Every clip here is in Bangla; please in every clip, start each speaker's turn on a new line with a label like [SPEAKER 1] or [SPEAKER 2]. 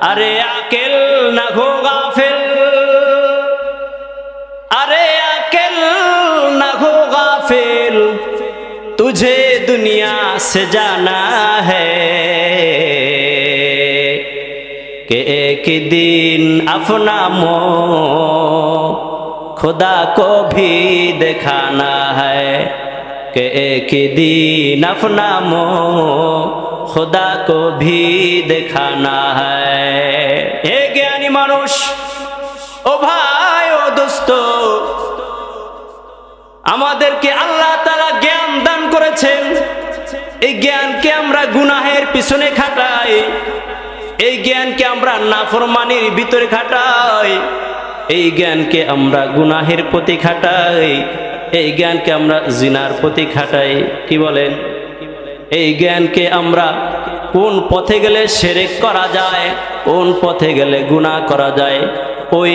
[SPEAKER 1] আরে আকেল না ঘো গাফেল। আরে আকেল না ঘো গাফেল, তুঝে দুনিয়া সে জানা হিন আপনা মো খুদা কো ভি দেখানা হ্যাঁ দিন আপনা মো খোদা কো ভি দেখানা হে জ্ঞানী মানুষ, ও ভাই, ও দোস্ত, আমাদেরকে আল্লাহ তালা জ্ঞান দান করেছেন। এই জ্ঞানকে আমরা গুনাহের পিছনে খাটাই। এই জ্ঞানকে আমরা নাফরমানির ভিতরে খাটাই। এই জ্ঞানকে আমরা গুনাহের প্রতি খাটাই। এই জ্ঞানকে আমরা জিনার প্রতি খাটাই। কি বলেন? এই জ্ঞানকে আমরা কোন পথে গেলে সেরেক করা যায়, কোন পথে গেলে গুনাহ করা যায়, ওই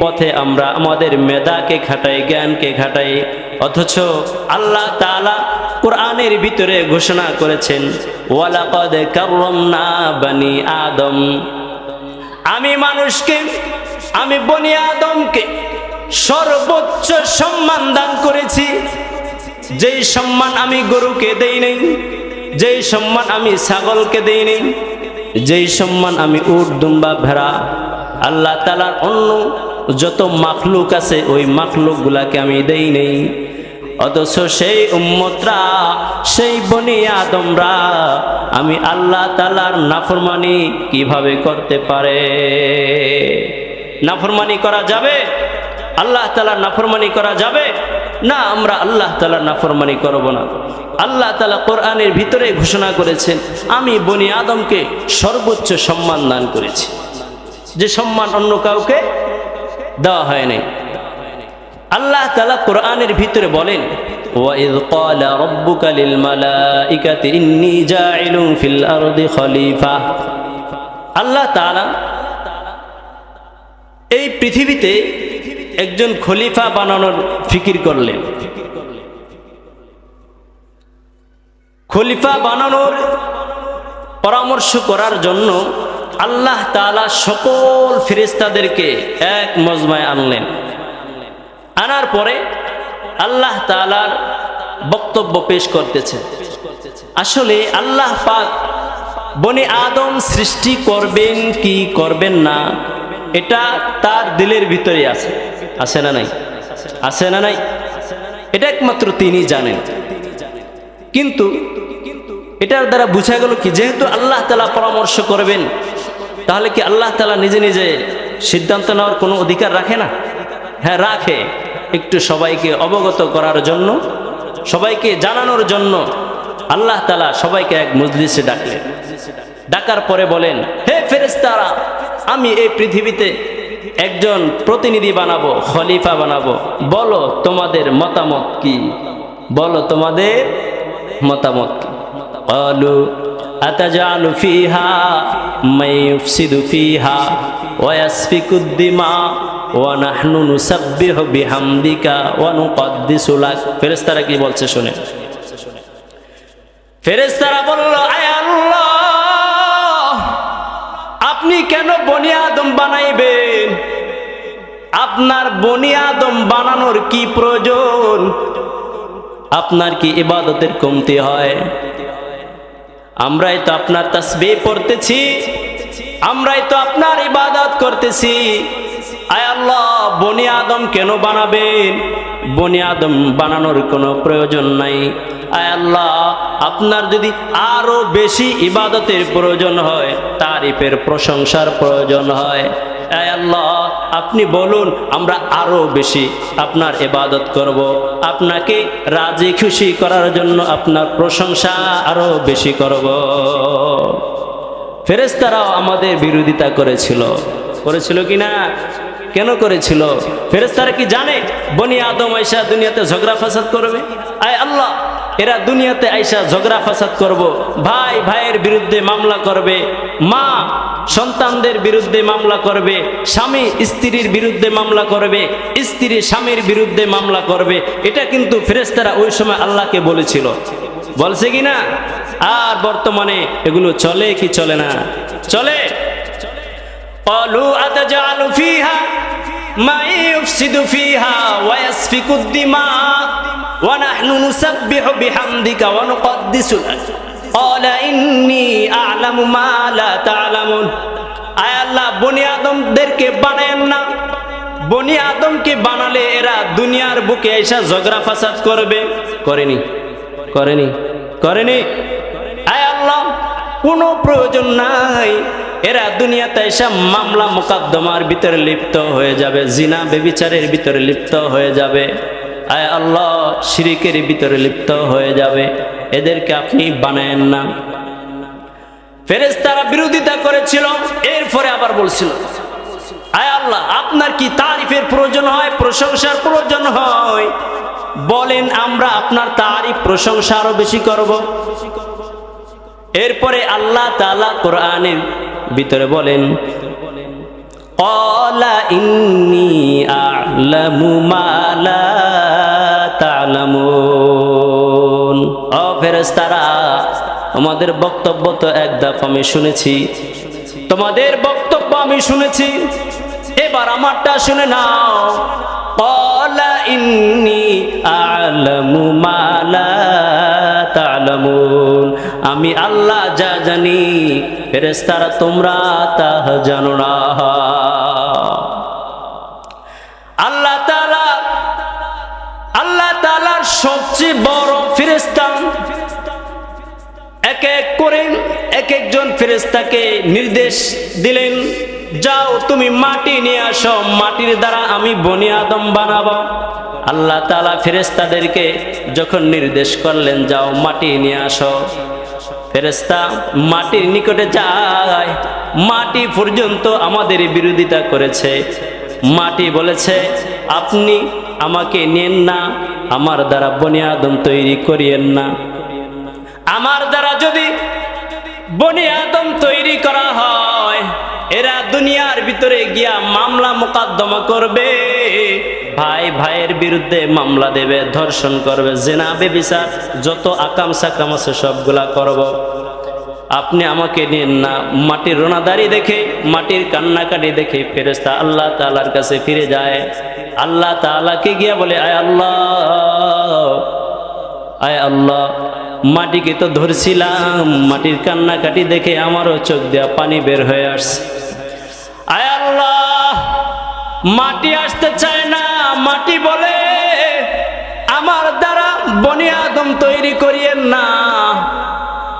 [SPEAKER 1] পথে আমরা আমাদের মেধাকে খাটাই, জ্ঞানকে খাটাই। অথচ আল্লাহ তাআলা কোরআনের ভিতরে ঘোষণা করেছেন, ওয়ালাকাদ না বানি আদম। আমি মানুষকে, আমি বনি আদমকে সর্বোচ্চ সম্মান দান করেছি। যেই সম্মান আমি গরুকে দেই নেই, যেই সম্মান আমি ছাগলকে দেই নেই, যেই সম্মান আমি উট, দুম্বা, ভেড়া, আল্লাহ তালার অন্য যত মাখলুক আছে, ওই মাখলুক গুলাকে আমি দেই নেই। অথচ সেই উম্মতরা, সেই বনি আদমরা, আমি আল্লাহ তালার নাফরমানি কীভাবে করতে পারে? নাফরমানি করা যাবে? আল্লাহ তালার নাফরমানি করা যাবে? না আমরা আল্লাহ তালার নাফরমানি করব না আল্লাহ তালা কোরআনের ভিতরে ঘোষণা করেছেন আমি বনি আদমকে সর্বোচ্চ সম্মান দান করেছি যে সম্মান অন্য কাউকে দেওয়া হয়নি আল্লাহ তালা কোরআনের ভিতরে বলেন وَإِذْ قَالَ رَبُّكَ لِلْمَلَائِكَةِ إِنِّي جَاعِلٌ فِي الْأَرْضِ خَلِيفَةً আল্লাহ তাআলা এই পৃথিবীতে একজন খলিফা বানানোর ফিকির করলেন। খলিফা বানানোর পরামর্শ করার জন্য আল্লাহ তাআলা সকল ফেরেশতাদেরকে এক মজমায় আনলেন। আনার পরে আল্লাহ তাআলার বক্তব্য পেশ করতেছে। আসলে আল্লাহ পাক বনি আদম সৃষ্টি করবেন কি করবেন না, এটা তার দিলের ভিতরে আছে। আছে না নাই? আছে না নাই? এটা একমাত্র তিনি জানেন। কিন্তু এটার দ্বারা বোঝা গেল কি, যেহেতু আল্লাহ তালা পরামর্শ করবেন, তাহলে কি আল্লাহ তালা নিজে নিজে সিদ্ধান্ত নেওয়ার কোনো অধিকার রাখে না? হ্যাঁ রাখে। একটু সবাইকে অবগত করার জন্য, সবাইকে জানানোর জন্য আল্লাহ তালা সবাইকে এক মজলিসে ডাকলেন। ডাকার পরে বলেন, হে ফেরেস্তারা আমি এই পৃথিবীতে একজন প্রতিনিধি বানাবো, খলিফা বানাবো। বলো, তোমাদের মতামত কি? বলো, তোমাদের মতামত কি? অলু আতাজালু ফিহা মাইফসিদু ফিহা ওয়াসফিকুদ্দিমা ওয়ানাহনু নুসাব্বিহু বিহামদিকা, ওয়া নুকদ্দিসু লাক। ফেরেশতারা কি বলছে শুনে? ফেরেশতারা বলল, আয় আপনি কেন বনি আদম বানাইবেন? আপনার বনি আদম বানানোর কি প্রয়োজন? আপনার কি ইবাদতের কমতি হয়? আমরাই তো আপনার তাসবি পড়তেছি, আমরাই তো আপনার ইবাদত করতেছি। আয় আল্লাহ, বনি আদম কেন বানাবেন? বনি আদম বানানোর কোনো প্রয়োজন নাই। আয় আল্লাহ, আপনার যদি আরও বেশি ইবাদতের প্রয়োজন হয়, তারিফের প্রশংসার প্রয়োজন হয়। আয় আল্লাহ, আপনি বলুন, আমরা আরও বেশি আপনার ইবাদত করব। আপনাকে রাজি খুশি করার জন্য আপনার প্রশংসা আরও বেশি করব। ফেরেস্তারাও আমাদের বিরোধিতা করেছিল। করেছিল কি না? কেন করেছিল? ফেরেস্তারা কি জানে? বনি আদম আইসা দুনিয়াতে ঝগড়া ফাসাদ করবে? আয় আল্লাহ এরা দুনিয়াতে আইসা ঝগড়া ফাসাদ করব। ভাই, ভাইয়ের বিরুদ্ধে মামলা করবে। মা, সন্তানদের বিরুদ্ধে মামলা করবে। স্বামী, স্ত্রীর বিরুদ্ধে মামলা করবে। স্ত্রী, স্বামীর বিরুদ্ধে মামলা করবে। এটা কিন্তু ফেরেস্তারা ওই সময় আল্লাহকে বলেছিল। বলছে কি না? আর বর্তমানে এগুলো চলে কি চলে না? চলে? অলু আলু ফিহা ফিহা ونحن نسبح بحمدك ونقدس لك قال إني أعلم ما لا تعلمون আয় আল্লাহ বনি আদমদেরকে বানায়েন না বনি আদমকে বানালে এরা দুনিয়ার বুকে এসা ঝগড়া ফাসাদ করবে করেনি করেনি করেনি আয় আল্লাহ কোনো প্রয়োজন নাই এরা দুনিয়াতে এসে মামলা মোকদ্দমার ভিতরে লিপ্ত হয়ে যাবে জিনা বেবিচারের ভিতরে লিপ্ত হয়ে যাবে আয় আল্লাহ, শিরিকের ভিতরে লিপ্ত হয়ে যাবে। এদেরকে আপনি বানায়েন না। ফেরেস তারা বিরোধিতা করেছিল, এরপরে আবার বলছিল, আয় আল্লাহ, আপনার কি তারিফের প্রয়োজন হয়, প্রশংসার প্রয়োজন হয়? বলেন, আমরা আপনার তারিফ, প্রশংসা আরও বেশি করব। এরপরে আল্লাহ তালা কোরআনের ভিতরে বলেন ইন্নি তোমাদের বক্তব্য তো এক আমি শুনেছি। তোমাদের বক্তব্য আমি শুনেছি। এবার আমারটা শুনে নাও। ইন্নি আমি আল্লাহ যা জানি ফেরেস্তারা তোমরা তা জানো না। আল্লাহ তালা আল্লাহ তালার সবচেয়ে বড় ফেরেস্তা এক এক করে এক একজন ফেরেস্তাকে নির্দেশ দিলেন, যাও তুমি মাটি নিয়ে আসো, মাটির দ্বারা আমি বনি আদম বানাবো। আল্লাহ তালা ফেরেস্তাদেরকে যখন নির্দেশ করলেন, যাও মাটি নিয়ে আসো। ফেরেস্তা মাটির নিকটে যায়, মাটি পর্যন্ত আমাদের বিরোধিতা করেছে। মাটি বলেছে, আপনি আমাকে নেন না, আমার দ্বারা বনি আদম তৈরি করিয়েন না। আমার দ্বারা যদি বনি আদম তৈরি করা হয়, এরা দুনিয়ার ভিতরে গিয়া মামলা মোকদ্দমা করবে। ভাই ভাইয়ের বিরুদ্ধে মামলা দেবে, ধর্ষণ করবে, জেনা, বেবিচার, যত আকাম সাকাম আছে সবগুলা করব। আপনি আমাকে নিন না। মাটির রোনাদারি দেখে, মাটির কান্নাকাটি দেখে ফেরেস্তা আল্লাহ তালার কাছে ফিরে যায়। আল্লাহ তালাকে গিয়া বলে, আয় আল্লাহ আয় আল্লাহ, মাটিকে তো ধরছিলাম, মাটির কান্নাকাটি দেখে আমারও চোখ দেওয়া পানি বের হয়ে আসছে। আয় আল্লাহ, মাটি আসতে চায় না, মাটি বলে, আমার দ্বারা বনি আদম তৈরি করিয়েন না।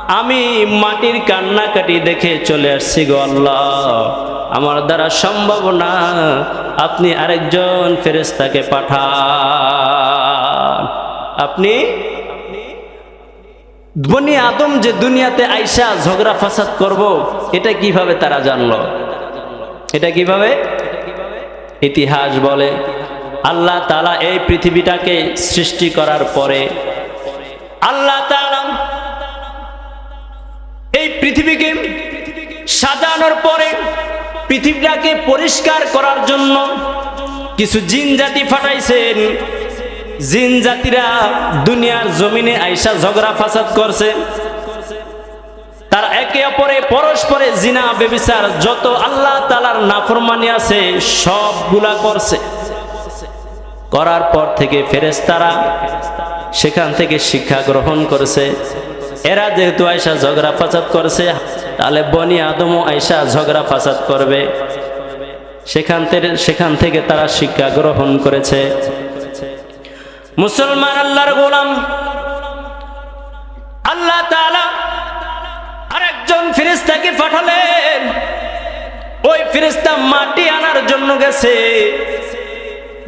[SPEAKER 1] আমি মাটির কান্নাকাটি দেখে চলে আসছি গো আল্লাহ। আমার দ্বারা সম্ভব না, আপনি আরেকজন ফেরেস্তাকে পাঠান। আপনি বনি আদম যে দুনিয়াতে আইসা ঝগড়া ফাসাদ করব, এটা কীভাবে তারা জানলো? এটা কীভাবে? ইতিহাস বলে, আল্লাহ তালা এই পৃথিবীটাকে সৃষ্টি করার পরে, আল্লাহ তালা পৃথিবীকে সাজানোর পরে পৃথিবীটাকে পরিষ্কার করার জন্য কিছু জিন জাতি ফাটাইছেন জিন জাতিরা দুনিয়ার জমিনে আইসা ঝগড়া ফাসাদ করছে। তার একে অপরে পরস্পরে জিনা, বেবিচার, যত আল্লাহ তালার নাফরমানি আছে, সবগুলা করছে। করার পর থেকে ফেরেস্তারা সেখান থেকে শিক্ষা গ্রহণ করেছে। এরা যেহেতু আয়সা ঝগড়া ফাসাদ করছে, তাহলে বনি আদমও আয়সা ঝগড়া ফাসাদ করবে। সেখান থেকে সেখান থেকে তারা শিক্ষা গ্রহণ করেছে। মুসলমান আল্লাহর গোলাম। আল্লাহ তাআলা আরেকজন ফিরিস্তাকে পাঠালেন। ওই ফিরিস্তা মাটি আনার জন্য গেছে।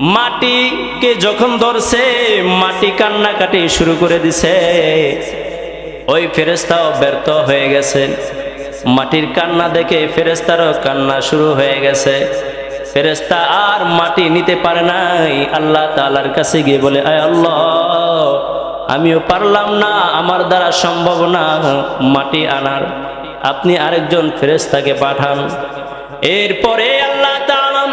[SPEAKER 1] মাটিকে যখন ধরছে, মাটি কান্নাকাটি শুরু করে দিছে। ওই ফেরেস্তাও ব্যর্থ হয়ে গেছে। মাটির কান্না দেখে ফেরেস্তারও কান্না শুরু হয়ে গেছে। ফেরেস্তা আর মাটি নিতে পারে নাই। আল্লাহ তালার কাছে গিয়ে বলে, আয় আল্লাহ, আমিও পারলাম না, আমার দ্বারা সম্ভব না মাটি আনার। আপনি আরেকজন ফেরেস্তাকে পাঠান। এরপরে আল্লাহ তালাম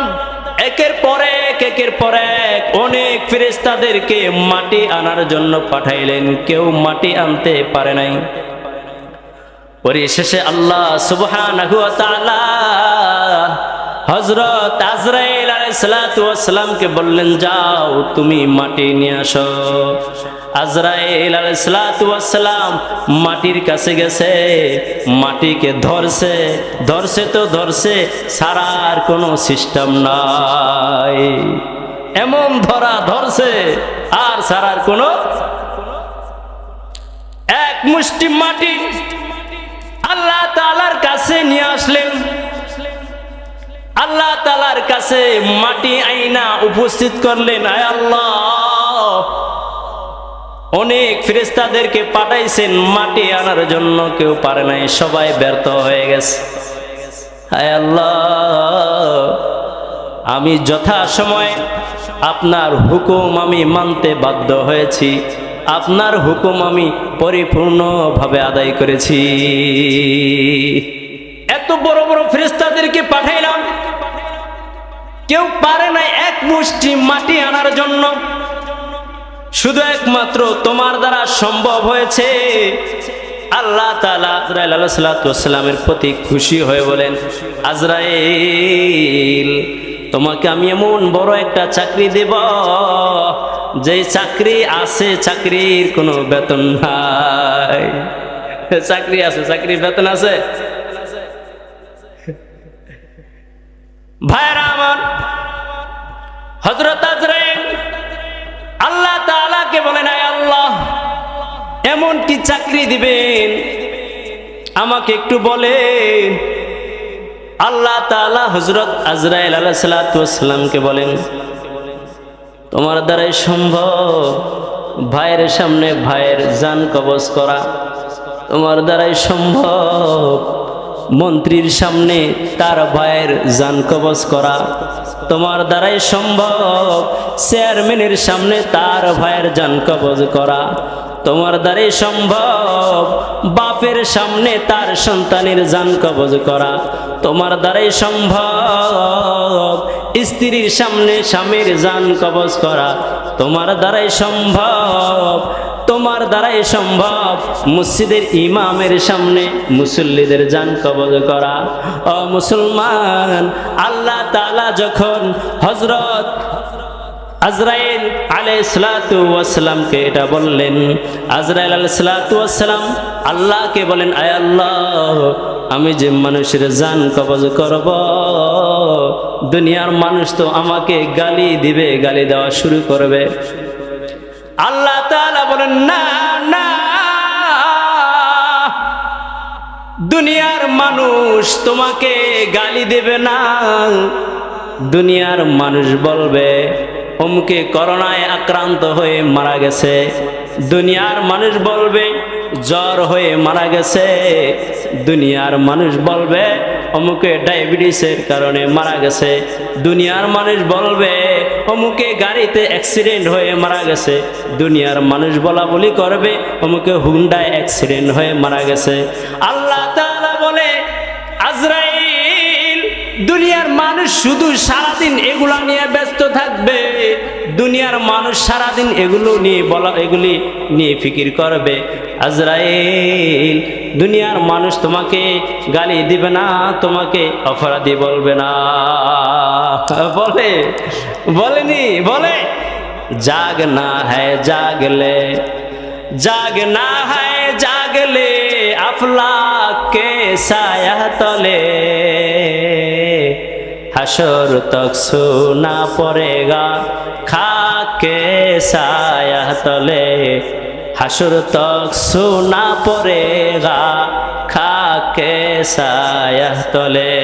[SPEAKER 1] একের পরে একের পর এক অনেক ফেরেস্তাদেরকে মাটি আনার জন্য পাঠাইলেন। কেউ মাটি আনতে পারে নাই। পরিশেষে আল্লাহ সুবহান হজরত আজরাইল আলাইসালামকে বললেন, যাও, তুমি মাটি নিয়ে আসো। আজরাইল আলাইসালাম মাটির কাছে গেছে, মাটিকে ধরছে ধরছে তো ধরছে, সারার কোনো সিস্টেম নাই। এমন ধরা ধরছে, আর সারার কোনো এক মুষ্টি মাটি আল্লাহ তালার কাছে নিয়ে আসলেন। আল্লাহ তালার কাছে মাটি আইনা উপস্থিত করলেন, আয় আল্লাহ অনেক ফেরেস্তাদেরকে পাঠাইছেন মাটি আনার জন্য, কেউ পারে নাই, সবাই ব্যর্থ হয়ে গেছে। আমি যথা সময় আপনার হুকুম আমি মানতে বাধ্য হয়েছি, আপনার হুকুম আমি পরিপূর্ণভাবে আদায় করেছি। এত বড় বড় ফেরেস্তাদেরকে পাঠাইলাম, কেউ পারে না এক মুষ্টি মাটি আনার জন্য শুধু একমাত্র তোমার দ্বারা সম্ভব হয়েছে। আল্লাহ তালা আজরাইল আলাহাতামের প্রতি খুশি হয়ে বলেন, আজরাইল, তোমাকে আমি এমন বড় একটা চাকরি দেব, যে চাকরি আছে, চাকরির কোনো বেতন নাই। চাকরি আছে, চাকরির বেতন আছে? ভাইরা আমার হজরত আজরাইল আল্লাহ তাআলাকে বলেন আয় আল্লাহ, এমন কি চাকরি দিবেন? আমাকে একটু বলেন। আল্লাহ তাআলা হজরত আজরাইল আলাহ সালাতামকে বলেন, তোমার দ্বারাই সম্ভব ভাইয়ের সামনে ভাইয়ের জান কবজ করা। তোমার দ্বারাই সম্ভব মন্ত্রীর সামনে তার ভাইয়ের জান কবজ করা। তোমার দ্বারাই সম্ভব। চেয়ারম্যানের সামনে তার ভাইয়ের জান কবজ করা তোমার দ্বারাই সম্ভব। বাপের সামনে তার সন্তানের জান কবজ করা তোমার দ্বারাই সম্ভব। স্ত্রীর সামনে স্বামীর জান কবজ করা তোমার দ্বারাই সম্ভব। তোমার দ্বারাই সম্ভব। মসজিদের ইমামের সামনে মুসল্লিদের জান কবজ করা। ও মুসলমান, আল্লাহ তালা যখন হজরত আজরাইল আলাইসালামকে এটা বললেন, আজরাইল আলাইসালাম আল্লাহকে বলেন, আয় আল্লাহ, আমি যে মানুষের জান কবজ করব, দুনিয়ার মানুষ তো আমাকে গালি দিবে, গালি দেওয়া শুরু করবে। আল্লাহ বলেন না না। দুনিয়ার মানুষ তোমাকে গালি দেবে না। দুনিয়ার মানুষ বলবে অমুকে করোনায় আক্রান্ত হয়ে মারা গেছে। দুনিয়ার মানুষ বলবে, জ্বর হয়ে মারা গেছে। দুনিয়ার মানুষ বলবে অমুকে ডায়াবেটিসের কারণে মারা গেছে। দুনিয়ার মানুষ বলবে, অমুকে গাড়িতে অ্যাক্সিডেন্ট হয়ে মারা গেছে। দুনিয়ার মানুষ বলা বলি করবে, অমুকে হুন্ডায় অ্যাক্সিডেন্ট হয়ে মারা গেছে। আল্লাহ তাআলা বলে, আজরাইল, দুনিয়ার মানুষ শুধু সারাদিন এগুলা নিয়ে ব্যস্ত থাকবে। দুনিয়ার মানুষ সারাদিন এগুলো নিয়ে বলা, এগুলি নিয়ে ফিকির করবে। আজরাইল, দুনিয়ার মানুষ তোমাকে গালি দিবে না, তোমাকে অপরাধী বলবে না। বলে, বলেনি, বলে। জাগ না হ্যায় জাগলে। জাগ না হ্যায় জাগলে আফলা কে সায়া তলে। হাসর তক সুনা পড়েগা খাকে সায়া তলে। হাসর তক সুনা পড়েগা খাকে সায়া তলে।